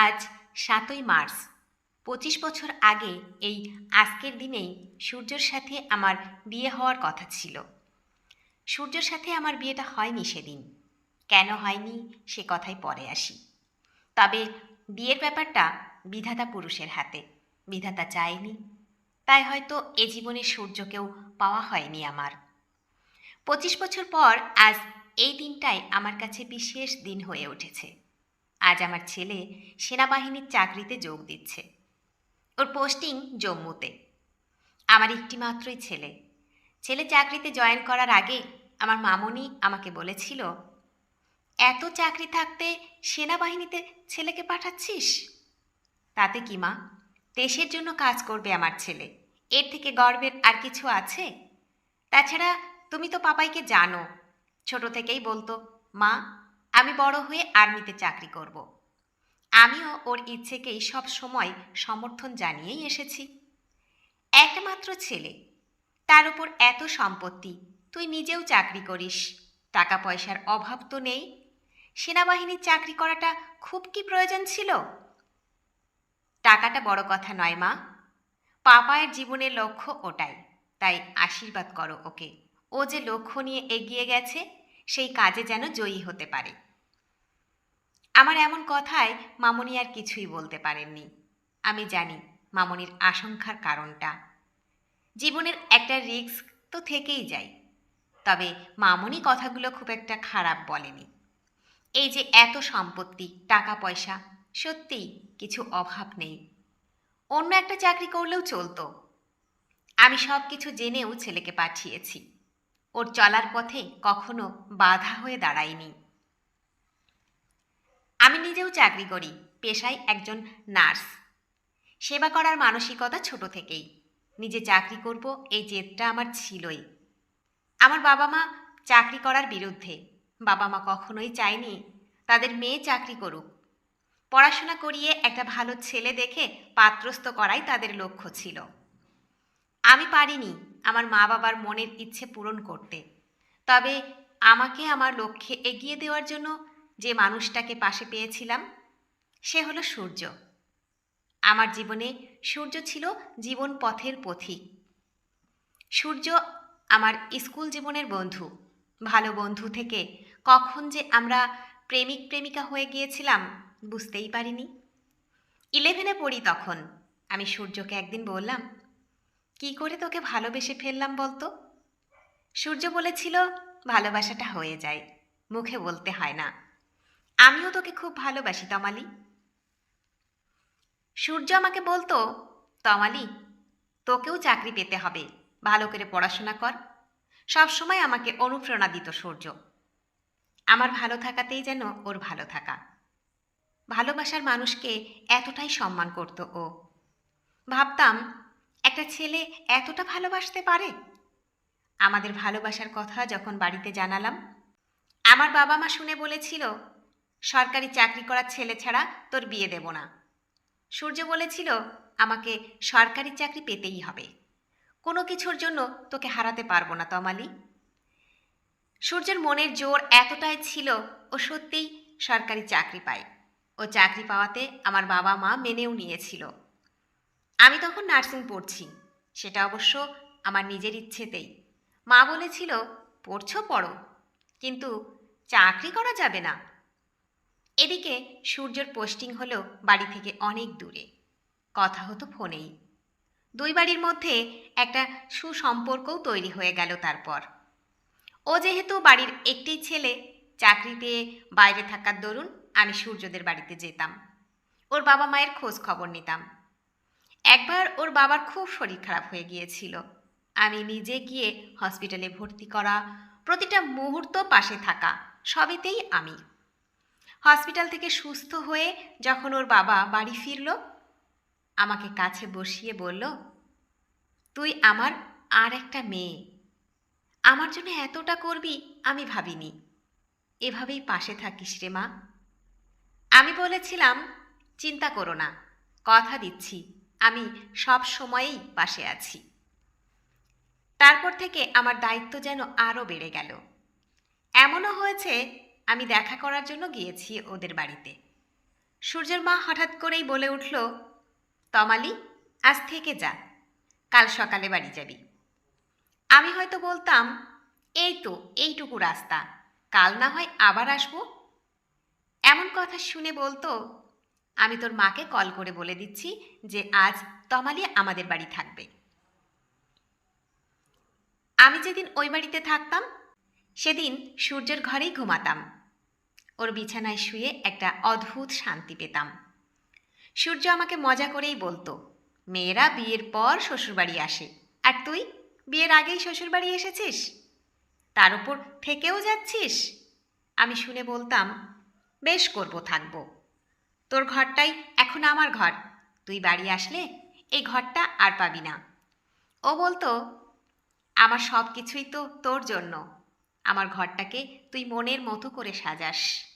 আজ সাতই মার্চ। পঁচিশ বছর আগে এই আজকের দিনেই সূর্যর সাথে আমার বিয়ে হওয়ার কথা ছিল। সূর্যর সাথে আমার বিয়েটা হয়নি সেদিন। কেন হয়নি সে কথাই পরে আসি। তবে বিয়ের ব্যাপারটা বিধাতা পুরুষের হাতে। বিধাতা চায়নি। তাই হয়তো এ জীবনে সূর্যকেও পাওয়া হয়নি আমার। পঁচিশ বছর পর আজ এই দিনটাই আমার কাছে বিশেষ দিন হয়ে উঠেছে। আজ আমার ছেলে সেনাবাহিনীর চাকরিতে যোগ দিচ্ছে। ওর পোস্টিং জম্মুতে। আমার একটি মাত্রই ছেলে। ছেলে চাকরিতে জয়েন করার আগে আমার মামনি আমাকে বলেছিল, এত চাকরি থাকতে সেনাবাহিনীতে ছেলেকে পাঠাচ্ছিস? তাতে কি মা? দেশের জন্য কাজ করবে আমার ছেলে। এর থেকে গর্বের আর কিছু আছে? তাছাড়া তুমি তো পাপাইকে জানো। ছোট থেকেই বলতো, মা আমি বড় হয়ে আর্মিতে চাকরি করব। আমিও ওর ইচ্ছেকেই সব সময় সমর্থন জানিয়েই এসেছি। একমাত্র ছেলে, তার উপর এত সম্পত্তি, তুই নিজেও চাকরি করিস টাকা পয়সার অভাব তো নেই। সেনাবাহিনীর চাকরি করাটা খুব কি প্রয়োজন ছিল? টাকাটা বড় কথা নয়, মা। পাপায়ের জীবনের লক্ষ্য ওটাই, তাই আশীর্বাদ করো ওকে। ও যে লক্ষ্য নিয়ে এগিয়ে গেছে, সেই কাজে যেন জয়ী হতে পারে। আমার এমন কথায় মামনি আর কিছুই বলতে পারেননি। আমি জানি মামনির আশঙ্কার কারণটা। জীবনের একটা রিস্ক তো থেকেই যায়। তবে মামনি কথাগুলো খুব একটা খারাপ বলেনি। এই যে এত সম্পত্তি টাকা পয়সা সত্যিই কিছু অভাব নেই। অন্য একটা চাকরি করলেও চলতো। আমি সব কিছু জেনেও ছেলেকে পাঠিয়েছি। ওর চলার পথে কখনো বাধা হয়ে দাঁড়ায়নি। আমি নিজেও চাকরি করি, পেশায় একজন নার্স। সেবা করার মানসিকতা ছোট থেকেই। নিজে চাকরি করব, এই জেদটা আমার ছিলই। আমার বাবা মা চাকরি করার বিরুদ্ধে। বাবা মা কখনোই চায়নি তাদের মেয়ে চাকরি করুক। পড়াশোনা করিয়ে একটা ভালো ছেলে দেখে পাত্রস্থ করাই তাদের লক্ষ্য ছিল। আমি পারিনি আমার মা বাবার মনের ইচ্ছে পূরণ করতে। তবে আমাকে আমার লক্ষ্যে এগিয়ে দেওয়ার জন্য যে মানুষটাকে পাশে পেয়েছিলাম, সে হলো সূর্য। আমার জীবনে সূর্য ছিল জীবন পথের পথিক। সূর্য আমার স্কুল জীবনের বন্ধু, ভালো বন্ধু থেকে কখন যে আমরা প্রেমিক প্রেমিকা হয়ে গিয়েছিলাম বুঝতেই পারিনি। ইলেভেনে পড়ি তখন, আমি সূর্যকে একদিন বললাম, কি করে তোকে ভালোবেসে ফেললাম বলতো? সূর্য বলেছিল, ভালোবাসাটা হয়ে যায়, মুখে বলতে হয় না। আমিও তোকে খুব ভালোবাসি, তমালি। সূর্য আমাকে বলতো, তমালি, তোকেও চাকরি পেতে হবে, ভালো করে পড়াশোনা কর। সব সময় আমাকে অনুপ্রেরণা দিত সূর্য। আমার ভালো থাকাতেই যেন ওর ভালো থাকা। ভালোবাসার মানুষকে এতটাই সম্মান করত ও। ভাবতাম, একটা ছেলে এতটা ভালোবাসতে পারে? আমাদের ভালোবাসার কথা যখন বাড়িতে জানালাম, আমার বাবা মা শুনে বলেছিল সরকারি চাকরি করার ছেলে ছাড়া তোর বিয়ে দেব না। সূর্য বলেছিল, আমাকে সরকারি চাকরি পেতেই হবে। কোনো কিছুর জন্য তোকে হারাতে পারব না, তমালি। সূর্যের মনের জোর এতটাই ছিল, ও সত্যিই সরকারি চাকরি পায়। ও চাকরি পাওয়াতে আমার বাবা মা মেনেও নিয়েছিল। আমি তখন নার্সিং পড়ছি, সেটা অবশ্য আমার নিজের ইচ্ছেতেই। মা বলেছিল, পড়ছ পড়ো, কিন্তু চাকরি করা যাবে না এদিকে সূর্যর পোস্টিং হলো বাড়ি থেকে অনেক দূরে। কথা হতো ফোনেই। দুই বাড়ির মধ্যে একটা সুসম্পর্কও তৈরি হয়ে গেল তারপর। ও যেহেতু বাড়ির একটি ছেলে, চাকরি পেয়ে বাইরে থাকার দরুন আমি সূর্যদের বাড়িতে যেতাম। ওর বাবা মায়ের খোঁজ খবর নিতাম। একবার ওর বাবার খুব শরীর খারাপ হয়ে গিয়েছিল। আমি নিজে গিয়ে হসপিটালে ভর্তি করা, প্রতিটা মুহূর্ত পাশে থাকা, সবেতেই আমি। হসপিটাল থেকে সুস্থ হয়ে যখন ওর বাবা বাড়ি ফিরল, আমাকে কাছে বসিয়ে বলল, তুই আমার আর একটা মেয়ে। আমার জন্য এতটা করবি আমি ভাবিনি। এভাবেই পাশে থাকিস রে মা। আমি বলেছিলাম, চিন্তা করো না, কথা দিচ্ছি, আমি সব সময়েই পাশে আছি। তারপর থেকে আমার দায়িত্ব যেন আরও বেড়ে গেল। এমনও হয়েছে আমি দেখা করার জন্য গিয়েছি ওদের বাড়িতে। সূর্যের মা হঠাৎ করেই বলে উঠল, তমালি, আজ থেকে যা, কাল সকালে বাড়ি যাবি। আমি হয়তো বলতাম, এই তো, এইটুকু রাস্তা, কাল না হয় আবার আসব? এমন কথা শুনে বলতো, আমি তোর মাকে কল করে বলে দিচ্ছি যে আজ তমালি আমাদের বাড়ি থাকবে। আমি যেদিন ওই বাড়িতে থাকতাম, সেদিন সূর্যের ঘরেই ঘুমাতাম। ওর বিছানায় শুয়ে একটা অদ্ভুত শান্তি পেতাম। সূর্য আমাকে মজা করেই বলতো, মেয়েরা বিয়ের পর শ্বশুরবাড়ি আসে, আর তুই বিয়ের আগেই শ্বশুরবাড়ি এসেছিস? তার উপর থেকেও যাচ্ছিস? আমি শুনে বলতাম, বেশ করব, থাকব। তোর ঘরটাই এখন আমার ঘর, তুই বাড়ি আসলে এই ঘরটা আর পাবি না। ও বলতো, আমার সব কিছুই তো তোর জন্য, আমার ঘরটাকে তুই মনের মতো করে সাজাস।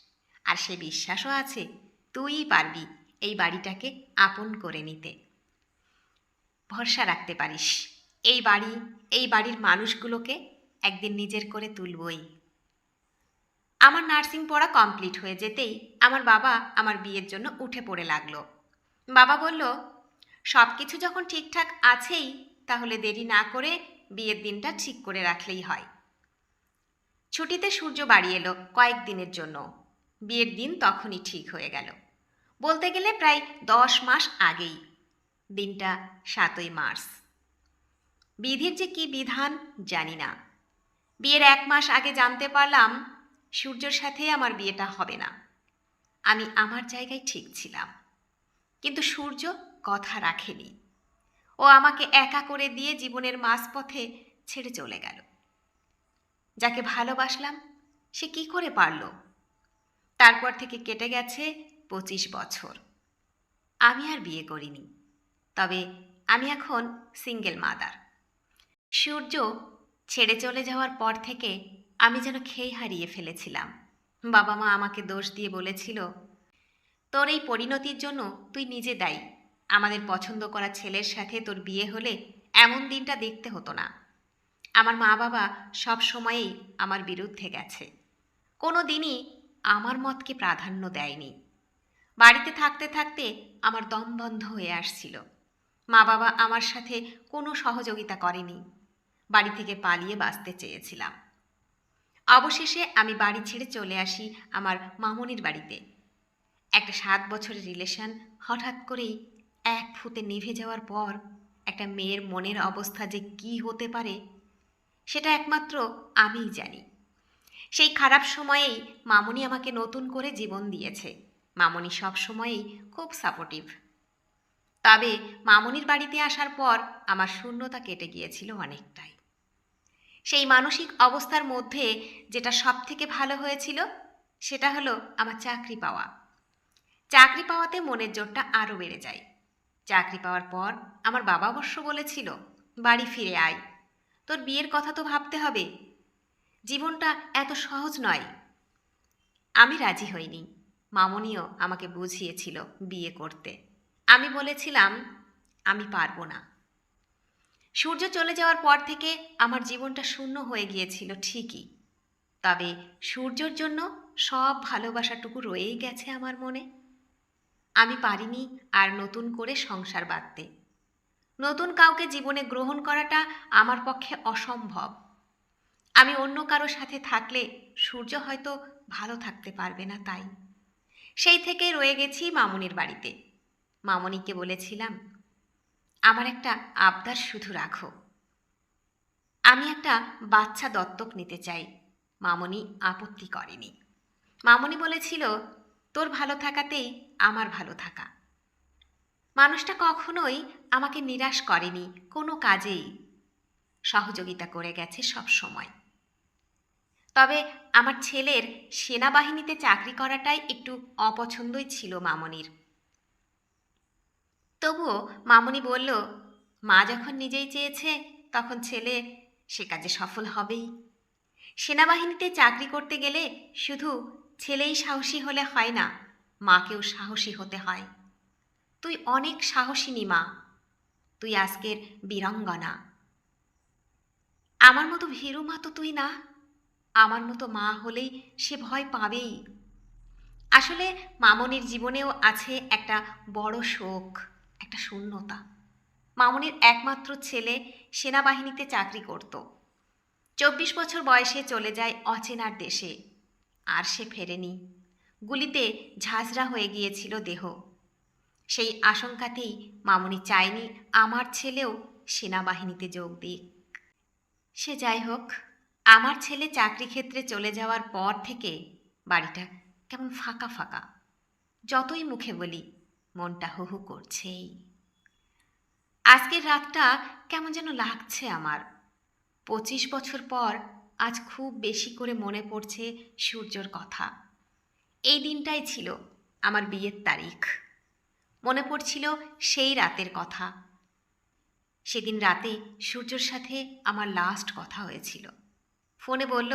আর সে বিশ্বাসও আছে তুইই পারবি এই বাড়িটাকে আপন করে নিতে। ভরসা রাখতে পারিস। এই বাড়ি, এই বাড়ির মানুষগুলোকে একদিন নিজের করে তুলবই। আমার নার্সিং পড়া কমপ্লিট হয়ে যেতেই আমার বাবা আমার বিয়ের জন্য উঠে পড়ে লাগল। বাবা বলল সব কিছু যখন ঠিকঠাক আছেই, তাহলে দেরি না করে বিয়ের দিনটা ঠিক করে রাখলেই হয়। ছুটিতে সূর্য বাড়ি এলো কয়েকদিনের জন্য। বিয়ের দিন তখনই ঠিক হয়ে গেল। বলতে গেলে প্রায় দশ মাস আগেই, দিনটা সাতই মার্চ। বিধির যে কি বিধান জানি না। বিয়ের এক মাস আগে জানতে পারলাম সূর্যর সাথে আমার বিয়েটা হবে না। আমি আমার জায়গায় ঠিক ছিলাম। কিন্তু সূর্য কথা রাখেনি। ও আমাকে একা করে দিয়ে জীবনের মাঝপথে ছেড়ে চলে গেল। যাকে ভালোবাসলাম, সে কি করে পারল? তারপর থেকে কেটে গেছে পঁচিশ বছর। আমি আর বিয়ে করিনি, তবে আমি এখন সিঙ্গেল মাদার সূর্য ছেড়ে চলে যাওয়ার পর থেকে আমি যেন খেই হারিয়ে ফেলেছিলাম। বাবা মা আমাকে দোষ দিয়ে বলেছিল, তোর এই পরিণতির জন্য তুই নিজে দায়ী। আমাদের পছন্দ করা ছেলের সাথে তোর বিয়ে হলে এমন দিনটা দেখতে হতো না। আমার মা বাবা সব সময়েই আমার বিরুদ্ধে গেছে। কোনো দিনই আমার মতকে প্রাধান্য দেয়নি। বাড়িতে থাকতে থাকতে আমার দম বন্ধ হয়ে আসছিল। মা বাবা আমার সাথে কোনো সহযোগিতা করেনি। বাড়ি থেকে পালিয়ে বাঁচতে চেয়েছিলাম। অবশেষে আমি বাড়ি ছেড়ে চলে আসি আমার মামনির বাড়িতে। একটা সাত বছরের রিলেশন হঠাৎ করেই এক ফুতে নিভে যাওয়ার পর একটা মেয়ের মনের অবস্থা যে কি হতে পারে, সেটা একমাত্র আমিই জানি। সেই খারাপ সময়েই মামনি আমাকে নতুন করে জীবন দিয়েছে। মামনি সব সময়েই খুব সাপোর্টিভ তবে মামনির বাড়িতে আসার পর আমার শূন্যতা কেটে গিয়েছিল অনেকটাই। সেই মানসিক অবস্থার মধ্যে যেটা সব থেকে ভালো হয়েছিল, সেটা হলো আমার চাকরি পাওয়া। চাকরি পাওয়াতে মনের জোরটা আরও বেড়ে যায়। চাকরি পাওয়ার পর আমার বাবা অবশ্য বলেছিল, বাড়ি ফিরে আয়। তোর বিয়ের কথা তো ভাবতে হবে জীবনটা এত সহজ নয়। আমি রাজি হইনি। মামনিও আমাকে বুঝিয়েছিল বিয়ে করতে। আমি বলেছিলাম, আমি পারব না। সূর্য চলে যাওয়ার পর থেকে আমার জীবনটা শূন্য হয়ে গিয়েছিল ঠিকই। তবে সূর্যর জন্য সব ভালোবাসাটুকু রয়েই গেছে আমার মনে। আমি পারিনি আর নতুন করে সংসার বাঁধতে। নতুন কাউকে জীবনে গ্রহণ করাটা আমার পক্ষে অসম্ভব। আমি অন্য কারও সাথে থাকলে সূর্য হয়তো ভালো থাকতে পারবে না তাই। সেই থেকে রয়ে গেছি মামুনির বাড়িতে। মামনিকে বলেছিলাম, আমার একটা আবদার শুধু রাখো। আমি একটা বাচ্চা দত্তক নিতে চাই। মামনি আপত্তি করেনি। মামনি বলেছিল, তোর ভালো থাকাতেই আমার ভালো থাকা। মানুষটা কখনোই আমাকে নিরাশ করেনি, কোনো কাজেই। সহযোগিতা করে গেছে সব সময়। তবে আমার ছেলের সেনাবাহিনীতে চাকরি করাটাই একটু অপছন্দই ছিল মামনির। তবুও মামনি বলল, মা যখন নিজেই চেয়েছে, তখন ছেলে সে কাজে সফল হবেই। সেনাবাহিনীতে চাকরি করতে গেলে শুধু ছেলেই সাহসী হলে হয় না, মাকেও সাহসী হতে হয়। তুই অনেক সাহসিনী মা, তুই আজকের বীরঙ্গনা। আমার মতো ভীরু মা তো তুই না। আমার মতো মা হলেই সে ভয় পাবেই। আসলে মামনির জীবনেও আছে একটা বড় শোক, একটা শূন্যতা। মামনির একমাত্র ছেলে সেনাবাহিনীতে চাকরি করত। চব্বিশ বছর বয়সে চলে যায় অচেনার দেশে। আর সে ফেরেনি। গুলিতে ঝাঁঝরা হয়ে গিয়েছিল দেহ। সেই আশঙ্কাতেই মামনি চায়নি আমার ছেলেও সেনাবাহিনীতে যোগ দিক। সে যাই হোক আমার ছেলে চাকরি ক্ষেত্রে চলে যাওয়ার পর থেকে বাড়িটা কেমন ফাঁকা ফাঁকা। যতই মুখে বলি, মনটা হু হু করছেই। আজকের রাতটা কেমন যেন লাগছে আমার। পঁচিশ বছর পর আজ খুব বেশি করে মনে পড়ছে সূর্যর কথা। এই দিনটাই ছিল আমার বিয়ের তারিখ। মনে পড়ছিল সেই রাতের কথা। সেদিন রাতে সূর্যর সাথে আমার লাস্ট কথা হয়েছিল। ফোনে বলল,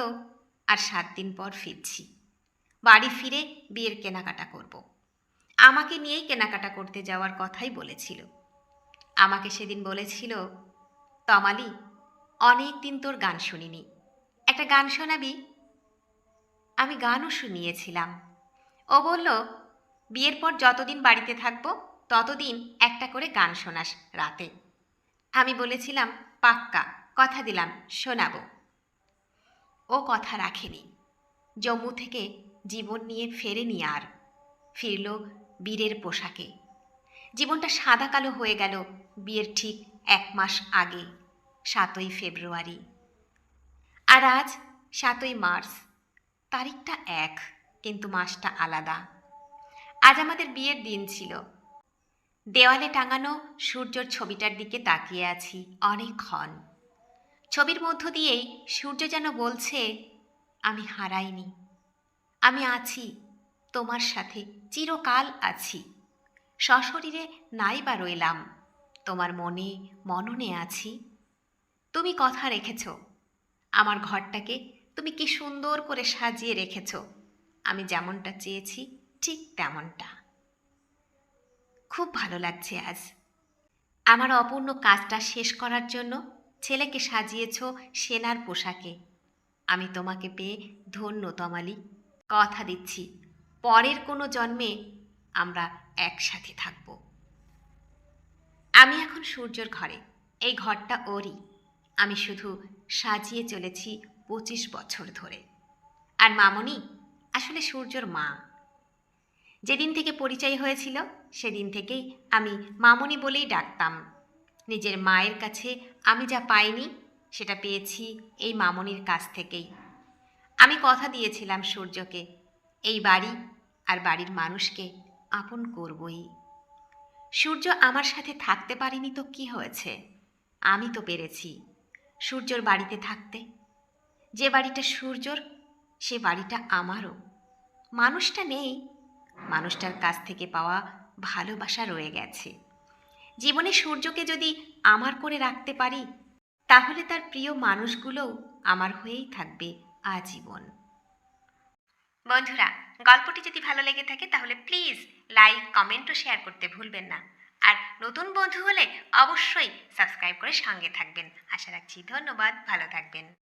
আর সাত দিন পর ফিরছি। বাড়ি ফিরে বিয়ের কেনাকাটা করব। আমাকে নিয়েই কেনাকাটা করতে যাওয়ার কথাই বলেছিল। আমাকে সেদিন বলেছিল, তমালি, অনেক দিন তোর গান শুনিনি। একটা গান শোনাবি? আমি গানও শুনিয়েছিলাম। ও বলল, বিয়ের পর যতদিন বাড়িতে থাকব, ততদিন একটা করে গান শোনাস রাতে। আমি বলেছিলাম, পাক্কা, কথা দিলাম, শোনাবো। ও কথা রাখেনি। জম্মু থেকে জীবন নিয়ে ফেরেনি আর। ফিরল বীরের পোশাকে। জীবনটা সাদা কালো হয়ে গেল বিয়ের ঠিক এক মাস আগে, সাতই ফেব্রুয়ারি। আর আজ সাতই মার্চ। তারিখটা এক, কিন্তু মাসটা আলাদা। আজ আমাদের বিয়ের দিন ছিল। দেওয়ালে টাঙানো সূর্যর ছবিটার দিকে তাকিয়ে আছি অনেকক্ষণ। ছবির মধ্য দিয়েই সূর্য যেন বলছে, আমি হারাইনি। আমি আছি, তোমার সাথে চিরকাল আছি। সশরীরে নাই বা রইলাম, তোমার মনে মননে আছি। তুমি কথা রেখেছ, আমার ঘরটাকে তুমি কি সুন্দর করে সাজিয়ে রেখেছ, আমি যেমনটা চেয়েছি, ঠিক তেমনটা। খুব ভালো লাগছে আজ। আমার অপূর্ণ কাজটা শেষ করার জন্য ছেলেকে সাজিয়েছ সেনার পোশাকে। আমি তোমাকে পেয়ে ধন্য তমালি। কথা দিচ্ছি, পরের কোনো জন্মে আমরা একসাথে থাকব। আমি এখন সূর্যর ঘরে, এই ঘরটা ওরই। আমি শুধু সাজিয়ে চলেছি পঁচিশ বছর ধরে। আর মামনি আসলে সূর্যর মা। যেদিন থেকে পরিচয় হয়েছিল, সেদিন থেকেই আমি মামনি বলেই ডাকতাম। নিজের মায়ের কাছে আমি যা পাইনি, সেটা পেয়েছি এই মামনির কাছ থেকেই। আমি কথা দিয়েছিলাম সূর্যকে, এই বাড়ি আর বাড়ির মানুষকে আপন করবই। সূর্য আমার সাথে থাকতে পারিনি তো কি হয়েছে? আমি তো পেরেছি সূর্যর বাড়িতে থাকতে। যে বাড়িটা সূর্যর, সে বাড়িটা আমারও। মানুষটা নেই, মানুষটার কাছ থেকে পাওয়া ভালোবাসা রয়ে গেছে। জীবনে সূর্যকে যদি আমার করে রাখতে পারি, তাহলে তার প্রিয় মানুষগুলোও আমার হয়েই থাকবে আজীবন। বন্ধুরা, গল্পটি যদি ভালো লেগে থাকে, তাহলে প্লিজ লাইক, কমেন্ট ও শেয়ার করতে ভুলবেন না। আর নতুন বন্ধু হলে অবশ্যই সাবস্ক্রাইব করে সঙ্গে থাকবেন। আশা রাখছি ধন্যবাদ, ভালো থাকবেন।